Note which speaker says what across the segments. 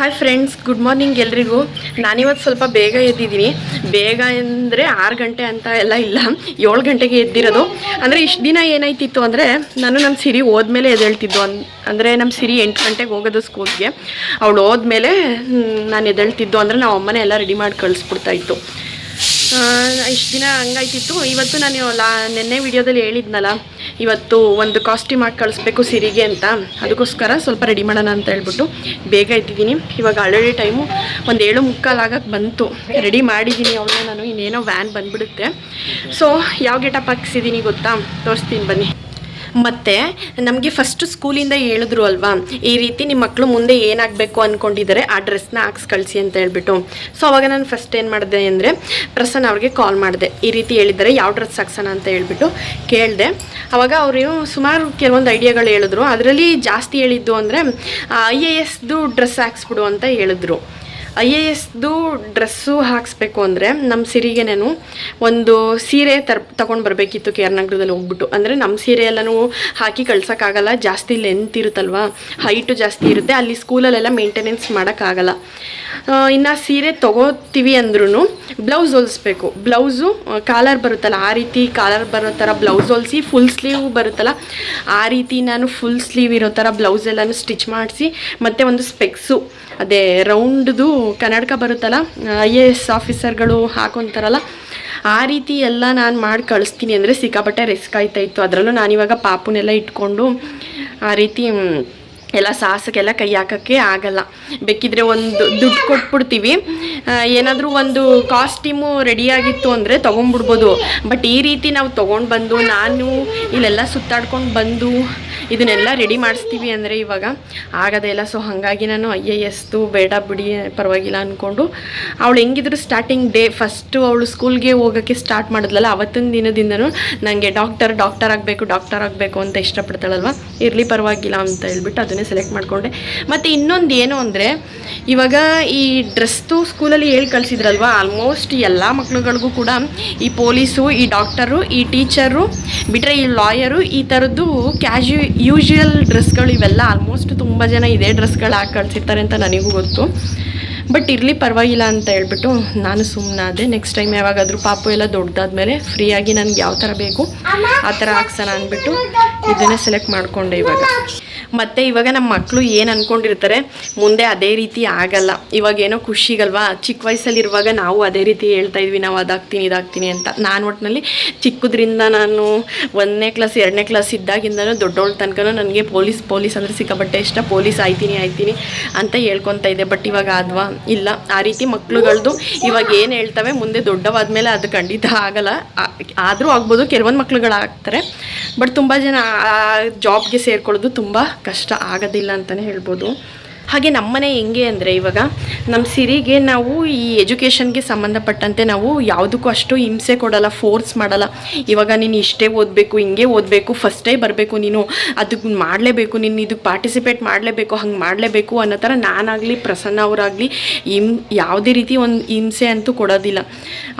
Speaker 1: Hi friends good morning ಎಲ್ರಿಗೂ. ನಾನಿವತ್ತು ಸ್ವಲ್ಪ ಬೇಗ ಎದ್ದಿದ್ದೀನಿ. ಬೇಗ ಅಂದರೆ ಆರು ಗಂಟೆ ಅಂತ ಎಲ್ಲ ಇಲ್ಲ. ಏಳು ಗಂಟೆಗೆ ಎದ್ದಿರೋದು. ಅಂದರೆ ಇಷ್ಟು ದಿನ ಏನಾಯ್ತಿತ್ತು ಅಂದರೆ ನಾನು ನಮ್ಮ ಸಿರಿ ಹೋದ್ಮೇಲೆ ಎದ್ದೇಳ್ತಿದ್ದು ಅನ್, ಅಂದರೆ ನಮ್ಮ ಸಿರಿ ಎಂಟು ಗಂಟೆಗೆ ಹೋಗೋದು ಸ್ಕೂಲ್ಗೆ. ಅವಳು ಹೋದ್ಮೇಲೆ ನಾನು ಎದ್ದೇಳ್ತಿದ್ದು ಅಂದರೆ ನಾವು ಅಮ್ಮನೇ ಎಲ್ಲ ರೆಡಿ ಮಾಡಿ ಕಳಿಸ್ಬಿಡ್ತಾ ಇತ್ತು. ಇಷ್ಟು ದಿನ ಹಂಗಾಯ್ತಿತ್ತು. ಇವತ್ತು ನಾನು ಲಾ ನಿನ್ನೆ ವಿಡಿಯೋದಲ್ಲಿ ಹೇಳಿದ್ನಲ್ಲ, ಇವತ್ತು ಒಂದು ಕಾಸ್ಟ್ಯೂಮ್ ಹಾಕಿ ಕಳಿಸ್ಬೇಕು ಸಿರಿಗೆ ಅಂತ. ಅದಕ್ಕೋಸ್ಕರ ಸ್ವಲ್ಪ ರೆಡಿ ಮಾಡೋಣ ಅಂತ ಹೇಳ್ಬಿಟ್ಟು ಬೇಗ ಇದ್ದಿದ್ದೀನಿ ಇವಾಗ ಆಲ್ರೆಡಿ ಟೈಮು ಒಂದು ಏಳು ಮುಕ್ಕಾಲು ಆಗಕ್ಕೆ ಬಂತು. ರೆಡಿ ಮಾಡಿದ್ದೀನಿ ಅವಳನ್ನ ನಾನು, ಇನ್ನೇನೋ ವ್ಯಾನ್ ಬಂದುಬಿಡುತ್ತೆ. ಸೊ ಯಾವ ಗೆಟಪ್ ಹಾಕ್ಸಿದ್ದೀನಿ ಗೊತ್ತಾ? ತೋರಿಸ್ತೀನಿ ಬನ್ನಿ. ಮತ್ತು ನಮಗೆ ಫಸ್ಟ್ ಸ್ಕೂಲಿಂದ ಹೇಳಿದ್ರು ಅಲ್ವಾ, ಈ ರೀತಿ ನಿಮ್ಮ ಮಕ್ಕಳು ಮುಂದೆ ಏನಾಗಬೇಕು ಅಂದ್ಕೊಂಡಿದ್ದಾರೆ ಆ ಡ್ರೆಸ್ನ ಹಾಕ್ಸ್ ಕಳಿಸಿ ಅಂತ ಹೇಳ್ಬಿಟ್ಟು. ಸೊ ಅವಾಗ ನಾನು ಫಸ್ಟ್ ಏನು ಮಾಡಿದೆ ಅಂದರೆ, ಪ್ರಸನ್ನ ಅವ್ರಿಗೆ ಕಾಲ್ ಮಾಡಿದೆ. ಈ ರೀತಿ ಹೇಳಿದ್ದಾರೆ ಯಾವ ಡ್ರೆಸ್ ಹಾಕ್ಸೋಣ ಅಂತ ಹೇಳ್ಬಿಟ್ಟು ಕೇಳಿದೆ. ಅವಾಗ ಅವರು ಸುಮಾರು ಕೆಲವೊಂದು ಐಡಿಯಾಗಳು ಹೇಳಿದ್ರು. ಅದರಲ್ಲಿ ಜಾಸ್ತಿ ಹೇಳಿದ್ದು ಅಂದರೆ ಐ ಎ ಎಸ್ದು ಡ್ರೆಸ್ ಹಾಕ್ಸ್ಬಿಡು ಅಂತ ಹೇಳಿದ್ರು. ಐ ಎ ಎಸ್ದು ಡ್ರೆಸ್ಸು ಹಾಕಿಸ್ಬೇಕು ಅಂದರೆ ನಮ್ಮ ಸೀರೆಗೆ ನಾನು ಒಂದು ಸೀರೆ ತರ್, ತೊಗೊಂಡು ಬರಬೇಕಿತ್ತು ಕೆ ಆರ್ ನಗರದಲ್ಲಿ ಹೋಗ್ಬಿಟ್ಟು. ಅಂದರೆ ನಮ್ಮ ಸೀರೆ ಎಲ್ಲನೂ ಹಾಕಿ ಕಳ್ಸೋಕ್ಕಾಗಲ್ಲ, ಜಾಸ್ತಿ ಲೆಂತ್ ಇರುತ್ತಲ್ವ? ಹೈಟು ಜಾಸ್ತಿ ಇರುತ್ತೆ, ಅಲ್ಲಿ ಸ್ಕೂಲಲ್ಲೆಲ್ಲ ಮೇಂಟೆನೆನ್ಸ್ ಮಾಡೋಕ್ಕಾಗಲ್ಲ. ಇನ್ನು ಸೀರೆ ತೊಗೋತೀವಿ ಅಂದ್ರೂ ಬ್ಲೌಸ್ ಹೊಲಿಸ್ಬೇಕು. ಬ್ಲೌಸು ಕಾಲರ್ ಬರುತ್ತಲ್ಲ, ಆ ರೀತಿ ಕಾಲರ್ ಬರೋ ಥರ ಬ್ಲೌಸ್ ಹೊಲಿಸಿ ಫುಲ್ ಸ್ಲೀವ್ ಬರುತ್ತಲ್ಲ, ಆ ರೀತಿ ನಾನು ಫುಲ್ ಸ್ಲೀವ್ ಇರೋ ಥರ ಬ್ಲೌಸ್ ಎಲ್ಲನೂ ಸ್ಟಿಚ್ ಮಾಡಿಸಿ, ಮತ್ತು ಒಂದು ಸ್ಪೆಕ್ಸು ಅದೇ ರೌಂಡ್ದು ಕನ್ನಡಕ ಬರುತ್ತಲ್ಲ ಐ ಎ ಎಸ್ ಆಫೀಸರ್ಗಳು ಹಾಕೊಂತಾರಲ್ಲ, ಆ ರೀತಿ ಎಲ್ಲ ನಾನು ಮಾಡಿ ಕಳಿಸ್ತೀನಿ ಅಂದರೆ ಸಿಕ್ಕಾಪಟ್ಟೆ ರಿಸ್ಕ್ ಆಯ್ತಾ ಇತ್ತು ಅದರಲ್ಲೂ ನಾನಿವಾಗ ಪಾಪುನೆಲ್ಲ ಇಟ್ಕೊಂಡು ಆ ರೀತಿ ಎಲ್ಲ ಸಾಹಸಕ್ಕೆಲ್ಲ ಕೈ ಹಾಕೋಕ್ಕೆ ಆಗಲ್ಲ. ಬೇಕಿದ್ರೆ ಒಂದು ದುಡ್ಡು ಕೊಟ್ಬಿಡ್ತೀವಿ. ಏನಾದರೂ ಒಂದು ಕಾಸ್ಟ್ಯೂಮು ರೆಡಿಯಾಗಿತ್ತು ಅಂದರೆ ತೊಗೊಂಡ್ಬಿಡ್ಬೋದು. ಬಟ್ ಈ ರೀತಿ ನಾವು ತೊಗೊಂಡು ಬಂದು, ನಾನು ಇಲ್ಲೆಲ್ಲ ಸುತ್ತಾಡ್ಕೊಂಡು ಬಂದು ಇದನ್ನೆಲ್ಲ ರೆಡಿ ಮಾಡಿಸ್ತೀವಿ ಅಂದರೆ ಇವಾಗ ಆಗದೇ ಇಲ್ಲ. ಸೊ ಹಾಗಾಗಿ ನಾನು ಅಯ್ಯ ಎಸ್ತು ಬೇಡ ಬಿಡಿ, ಪರವಾಗಿಲ್ಲ ಅಂದ್ಕೊಂಡು ಅವಳು ಹೆಂಗಿದ್ರು ಸ್ಟಾರ್ಟಿಂಗ್ ಡೇ ಫಸ್ಟು ಅವಳು ಸ್ಕೂಲ್ಗೆ ಹೋಗೋಕ್ಕೆ ಸ್ಟಾರ್ಟ್ ಮಾಡಿದ್ಲಲ್ಲ, ಅವತ್ತಿನ ದಿನದಿಂದನೂ ನನಗೆ ಡಾಕ್ಟರ್ ಡಾಕ್ಟರ್ ಆಗಬೇಕು ಡಾಕ್ಟರ್ ಆಗಬೇಕು ಅಂತ ಇಷ್ಟಪಡ್ತಾಳಲ್ವ? ಇರಲಿ ಪರವಾಗಿಲ್ಲ ಅಂತ ಹೇಳ್ಬಿಟ್ಟು ಅದನ್ನೇ ಸೆಲೆಕ್ಟ್ ಮಾಡಿಕೊಂಡೆ. ಮತ್ತು ಇನ್ನೊಂದು ಏನು ಅಂದರೆ, ಇವಾಗ ಈ ಡ್ರೆಸ್ದು ಸ್ಕೂಲಲ್ಲಿ ಹೇಳಿ ಕಳಿಸಿದ್ರಲ್ವ ಆಲ್ಮೋಸ್ಟ್ ಎಲ್ಲ ಮಕ್ಳುಗಳಿಗೂ ಕೂಡ ಈ ಪೊಲೀಸು, ಈ ಡಾಕ್ಟರು ಈ ಟೀಚರು ಬಿಟ್ಟರೆ ಈ ಲಾಯರು ಈ ಥರದ್ದು ಕ್ಯಾಶು ಯೂಶುವಲ್ ಡ್ರೆಸ್ಗಳು ಇವೆಲ್ಲ ಆಲ್ಮೋಸ್ಟ್ ತುಂಬ ಜನ ಇದೇ ಡ್ರೆಸ್ಗಳು ಹಾಕಿ ಕಳಿಸಿರ್ತಾರೆ ಅಂತ ನನಗೂ ಗೊತ್ತು. ಬಟ್ ಇರಲಿ ಪರವಾಗಿಲ್ಲ ಅಂತ ಹೇಳ್ಬಿಟ್ಟು ನಾನು ಸುಮ್ಮನಾದೆ ನೆಕ್ಸ್ಟ್ ಟೈಮ್ ಯಾವಾಗಾದರೂ ಪಾಪು ಎಲ್ಲ ದೊಡ್ಡದಾದ್ಮೇಲೆ ಫ್ರೀಯಾಗಿ ನನಗೆ ಯಾವ ಥರ ಬೇಕು, ಆ ಥರ ಹಾಕ್ಸೋಣ ಅಂದ್ಬಿಟ್ಟು ಇದನ್ನೇ ಸೆಲೆಕ್ಟ್ ಮಾಡಿಕೊಂಡೆ ಇವಾಗ. ಮತ್ತು ಇವಾಗ ನಮ್ಮ ಮಕ್ಕಳು ಏನು ಅಂದ್ಕೊಂಡಿರ್ತಾರೆ ಮುಂದೆ ಅದೇ ರೀತಿ ಆಗಲ್ಲ. ಇವಾಗ ಏನೋ ಖುಷಿಗಲ್ವಾ? ಚಿಕ್ಕ ವಯಸ್ಸಲ್ಲಿರುವಾಗ ನಾವು ಅದೇ ರೀತಿ ಹೇಳ್ತಾ ಇದ್ವಿ, ನಾವು ಅದಾಗ್ತೀನಿ, ಇದಾಗ್ತೀನಿ ಅಂತ. ನಾನು ಒಟ್ಟಿನಲ್ಲಿ ಚಿಕ್ಕದ್ರಿಂದ ನಾನು ಒಂದನೇ ಕ್ಲಾಸ್, ಎರಡನೇ ಕ್ಲಾಸ್ ಇದ್ದಾಗಿಂದನೂ ದೊಡ್ಡವಳ ತನಕ ನನಗೆ ಪೊಲೀಸ್ ಪೊಲೀಸ್ ಅಂದರೆ ಸಿಕ್ಕಾಪಟ್ಟೆ ಇಷ್ಟ. ಪೊಲೀಸ್ ಆಯ್ತೀನಿ ಆಯ್ತೀನಿ ಅಂತ ಹೇಳ್ಕೊತಾ ಇದೆ ಬಟ್ ಇವಾಗ ಆದ್ವಾ ಇಲ್ಲ. ಆ ರೀತಿ ಮಕ್ಕಳುಗಳದ್ದು ಇವಾಗ ಏನು ಹೇಳ್ತವೆ, ಮುಂದೆ ದೊಡ್ಡವಾದ್ಮೇಲೆ ಅದು ಖಂಡಿತ ಆಗಲ್ಲ. ಆದರೂ ಆಗ್ಬೋದು, ಕೆಲವೊಂದು ಮಕ್ಳುಗಳು ಆಗ್ತಾರೆ ಬಟ್ ತುಂಬ ಜನ ಆ ಜಾಬ್ಗೆ ಸೇರ್ಕೊಳ್ಳೋದು ತುಂಬ ಕಷ್ಟ ಆಗೋದಿಲ್ಲ ಅಂತಲೇ ಹೇಳ್ಬೋದು. ಹಾಗೆ ನಮ್ಮನೆ ಹೆಂಗೆ ಅಂದರೆ ಇವಾಗ ನಮ್ಮ ಸಿರಿಗೆ ನಾವು ಈ ಎಜುಕೇಷನ್ಗೆ ಸಂಬಂಧಪಟ್ಟಂತೆ ನಾವು ಯಾವುದಕ್ಕೂ ಅಷ್ಟು ಹಿಂಸೆ ಕೊಡಲ್ಲ, ಫೋರ್ಸ್ ಮಾಡಲ್ಲ. ಇವಾಗ ನೀನು ಇಷ್ಟೇ ಓದಬೇಕು, ಹಿಂಗೆ ಓದಬೇಕು ಫಸ್ಟೇ ಬರಬೇಕು ನೀನು ಅದಕ್ಕೆ ಮಾಡಲೇಬೇಕು, ನೀನು ಇದಕ್ಕೆ ಪಾರ್ಟಿಸಿಪೇಟ್ ಮಾಡಲೇಬೇಕು, ಹಂಗೆ ಮಾಡಲೇಬೇಕು ಅನ್ನೋ ಥರ ನಾನಾಗಲಿ, ಪ್ರಸನ್ನ ಅವರಾಗಲಿ ಹಿಂ, ಯಾವುದೇ ರೀತಿ ಒಂದು ಹಿಂಸೆ ಅಂತೂ ಕೊಡೋದಿಲ್ಲ.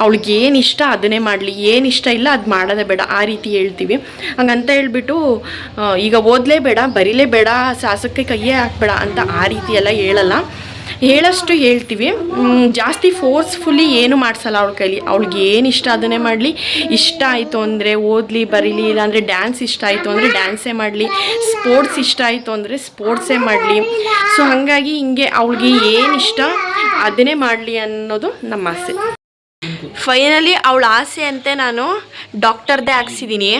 Speaker 1: ಅವಳಿಗೆ ಏನು ಇಷ್ಟ ಅದನ್ನೇ ಮಾಡಲಿ, ಏನು ಇಷ್ಟ ಇಲ್ಲ ಅದು ಮಾಡೋದೇ ಬೇಡ, ಆ ರೀತಿ ಹೇಳ್ತೀವಿ. ಹಂಗಂತ ಹೇಳ್ಬಿಟ್ಟು ಈಗ ಓದಲೇಬೇಡ ಬರೀಲೇಬೇಡ ಸಾಸಕ್ಕೆ ಕೈಯೇ ಹಾಕ್ಬೇಡ ಅಂತ ಆ ರೀತಿ ಎಲ್ಲ ಹೇಳಲ್ಲ. ಹೇಳಷ್ಟು ಹೇಳ್ತೀವಿ. ಜಾಸ್ತಿ ಫೋರ್ಸ್ಫುಲ್ಲಿ ಏನು ಮಾಡಿಸಲ್ಲ ಅವಳ ಕೈಲಿ. ಅವ್ಳಿಗೆ ಏನು ಇಷ್ಟ ಅದನ್ನೇ ಮಾಡಲಿ. ಇಷ್ಟ ಆಯಿತು ಅಂದರೆ ಓದಲಿ, ಬರೀಲಿ, ಇಲ್ಲಾಂದರೆ ಡ್ಯಾನ್ಸ್ ಇಷ್ಟ ಆಯಿತು ಅಂದರೆ ಡ್ಯಾನ್ಸೇ ಮಾಡಲಿ. ಸ್ಪೋರ್ಟ್ಸ್ ಇಷ್ಟ ಆಯಿತು ಅಂದರೆ ಸ್ಪೋರ್ಟ್ಸೇ ಮಾಡಲಿ. ಸೊ ಹಾಗಾಗಿ ಹಿಂಗೆ ಅವಳಿಗೆ ಏನು ಇಷ್ಟ ಅದನ್ನೇ ಮಾಡಲಿ ಅನ್ನೋದು ನಮ್ಮ ಆಸೆ. ಫೈನಲಿ ಅವಳ ಆಸೆ ಅಂತೆ ನಾನು ಡಾಕ್ಟರ್ದೇ ಹಾಕ್ಸಿದ್ದೀನಿ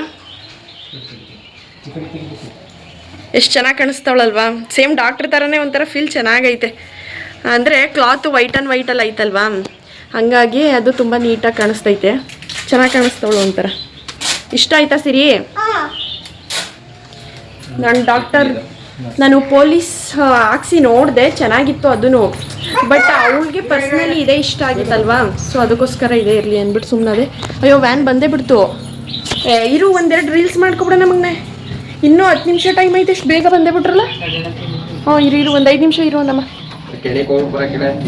Speaker 1: ಎಷ್ಟು ಚೆನ್ನಾಗಿ ಕಾಣಿಸ್ತಾವಳಲ್ವಾ? ಸೇಮ್ ಡಾಕ್ಟ್ರ್ ಥರನೇ ಒಂಥರ ಫೀಲ್ ಚೆನ್ನಾಗೈತೆ. ಅಂದರೆ ಕ್ಲಾತ್ ವೈಟ್ ಆ್ಯಂಡ್ ವೈಟಲ್ಲಿ ಐತಲ್ವಾ? ಹಾಗಾಗಿ ಅದು ತುಂಬ ನೀಟಾಗಿ ಕಾಣಿಸ್ತೈತೆ. ಚೆನ್ನಾಗಿ ಕಾಣಿಸ್ತಾವಳು ಒಂಥರ. ಇಷ್ಟ ಆಯ್ತಾ ಸಿರಿ? ನಾನು ಡಾಕ್ಟರ್ ನಾನು ಪೊಲೀಸ್ ಹಾಕ್ಸಿ ನೋಡಿದೆ ಚೆನ್ನಾಗಿತ್ತು ಅದೂ ಬಟ್ ಅವಳಿಗೆ ಪರ್ಸ್ನಲಿ ಇದೇ ಇಷ್ಟ ಆಗಿತ್ತಲ್ವಾ? ಸೊ ಅದಕ್ಕೋಸ್ಕರ ಇದೇ ಇರಲಿ ಅಂದ್ಬಿಟ್ಟು ಸುಮ್ಮನದೆ ಅಯ್ಯೋ ವ್ಯಾನ್ ಬಂದೇ ಬಿಡ್ತು. ಏ, ಇರು ಒಂದೆರಡು ರೀಲ್ಸ್ ಮಾಡ್ಕೊಬಿಡೋಣ ಮಗನೆ. ಇನ್ನೂ ಹತ್ತು ನಿಮಿಷ ಟೈಮ್ ಐತೆ ಎಷ್ಟು ಬೇಗ ಬಂದೇ ಬಿಟ್ರಲ್ಲ? ಹ್ಞೂ ಇರು ಇರು ಒಂದು ಐದು ನಿಮಿಷ ಇರು ನಮ್ಮ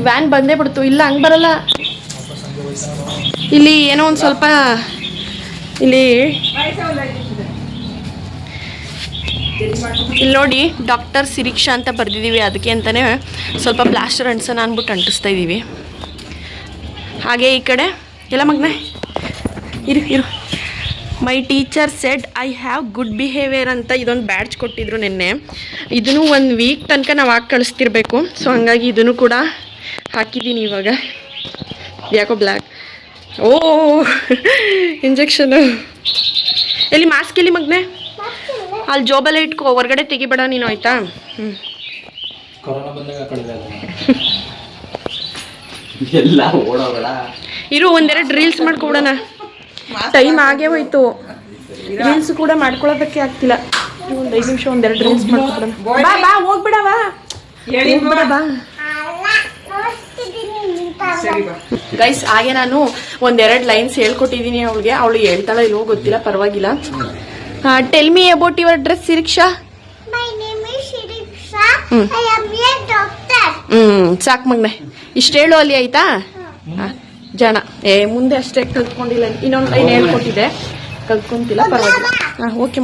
Speaker 1: ವ್ಯಾನ್ ಬಂದೇ ಬಿಡ್ತು ಇಲ್ಲ ಹಂಗೆ ಬರಲ್ಲ. ಇಲ್ಲಿ ಏನೋ ಒಂದು ಸ್ವಲ್ಪ ಇಲ್ಲಿ ಇಲ್ಲಿ ನೋಡಿ ಡಾಕ್ಟರ್ ಸಿರಿಕ್ಷಾ ಅಂತ ಬರ್ದಿದ್ದೀವಿ ಅದಕ್ಕೆ ಅಂತಲೇ ಸ್ವಲ್ಪ ಪ್ಲಾಸ್ಟರ್ ಅಂಟಿಸೋಣ ಅಂದ್ಬಿಟ್ಟು ಅಂಟಿಸ್ತಾ ಇದ್ದೀವಿ ಹಾಗೆ ಈ ಕಡೆ ಎಲ್ಲ ಮಗನೇ? ಇರು ಇರು. My teacher said I have good behaviour ಅಂತ ಇದೊಂದು ಬ್ಯಾಡ್ಜ್ ಕೊಟ್ಟಿದ್ರು ನಿನ್ನೆ. ಇದನ್ನು ಒಂದು ವೀಕ್ ತನಕ ನಾವು ಹಾಕಿ ಕಳಿಸ್ತಿರ್ಬೇಕು. ಸೊ ಹಂಗಾಗಿ ಇದನ್ನು ಕೂಡ ಹಾಕಿದ್ದೀನಿ ಇವಾಗ. ಯಾಕೋ ಬ್ಲ್ಯಾಕ್ ಓ ಇಂಜೆಕ್ಷನು ಎಲ್ಲಿ ಮಾಸ್ಕ್ ಎಲ್ಲಿ ಮಗನೆ? ಅಲ್ಲಿ ಜೋಬೆಲ್ಲ ಇಟ್ಕೋ ಹೊರಗಡೆ ತೆಗಿಬೇಡ ನೀನು ಆಯ್ತಾ? ಹ್ಞೂ ಇರು ಒಂದೆರಡು ರೀಲ್ಸ್ ಮಾಡ್ಕೊಬಿಡೋಣ ಟೈಮ್ ಆಗೇ ಹೋಯ್ತು. ರೀಲ್ಸ್ ಕೂಡ ಮಾಡ್ಕೊಳ್ಳೋದಕ್ಕೆ ಆಗ್ತಿಲ್ಲ. ಒಂದು ಐದು ನಿಮಿಷ ಒಂದೆರಡು ರೀಲ್ಸ್ ಮಾಡ್ಕೊಬಿಡೋಣ. ಬಾ ಬಾ ಹೋಗ್ಬಿಡವ. ಬಾ. ಗೈಸ್ ಹಾಗೆ ನಾನು ಒಂದೆರಡು ಲೈನ್ಸ್ ಹೇಳ್ಕೊಟ್ಟಿದ್ದೀನಿ ಅವಳಿಗೆ. ಅವಳು ಹೇಳ್ತಾಳ ಇಲ್ವೋ ಗೊತ್ತಿಲ್ಲ ಪರವಾಗಿಲ್ಲ. Tell me about your dress Siriksha. Hmm. ಸಾಕ್ ಮಗ್ನೆ. ಇಷ್ಟು ಹೇಳು ಅಲ್ಲಿ ಆಯ್ತಾ? ಹಾ, ಜನ. ಏ ಮುಂದೆ ಅಷ್ಟೇ ಕಲ್ತ್ಕೊಂಡಿಲ್ಲ. ಇನ್ನೊಂದು ಲೈನ್ ಹೇಳ್ಕೊಟ್ಟಿದೆ ಕಲ್ತ್ಕೊಂತಿಲ್ಲ ಪರವಾಗಿಲ್ಲ. ಹಾಂ ಓಕೆ